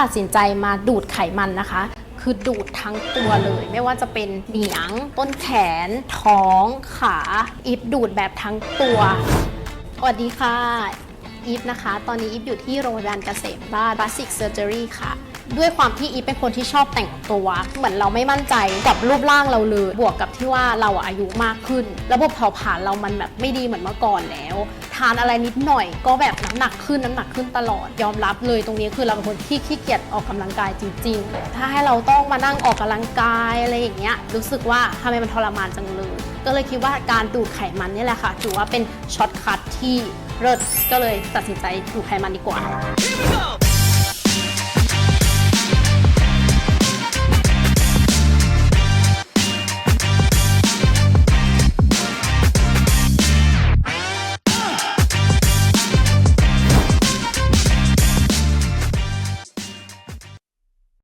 ตัดสินใจมาดูดไขมันนะคะ คือดูดทั้งตัวเลย ไม่ว่าจะเป็นเหนียง ต้นแขน ท้อง ขาอีฟดูดแบบทั้งตัวสวัสดีค่ะ อีฟนะคะ ตอนนี้อีฟอยู่ที่โรงพยาบาลเกษมราช Plastic Surgery ค่ะ ด้วยความที่อีฟเป็นคนที่ชอบแต่งตัวเหมือนเราไม่มั่นใจกับรูปร่างเราเลยบวกกับที่ว่าเราอายุมากขึ้น ระบบเผาผลาญเรามันแบบไม่ดีเหมือนเมื่อก่อนแล้ว ทานอะไรนิดหน่อย ก็แบบน้ำหนักขึ้นน้ำหนักขึ้นตลอด ยอมรับเลยตรงนี้คือเราเป็นคนที่ขี้เกียจออกกำลังกายจริง ๆ ถ้าให้เราต้องมานั่งออกกำลังกายอะไรอย่างเงี้ยรู้สึกว่าทำไมมันทรมานจังเลยก็เลยคิดว่าการดูดไขมันนี่แหละค่ะถือว่าเป็นช็อตคัทที่เลิศก็เลยตัดสินใจดูดไขมันดีกว่า Here we go.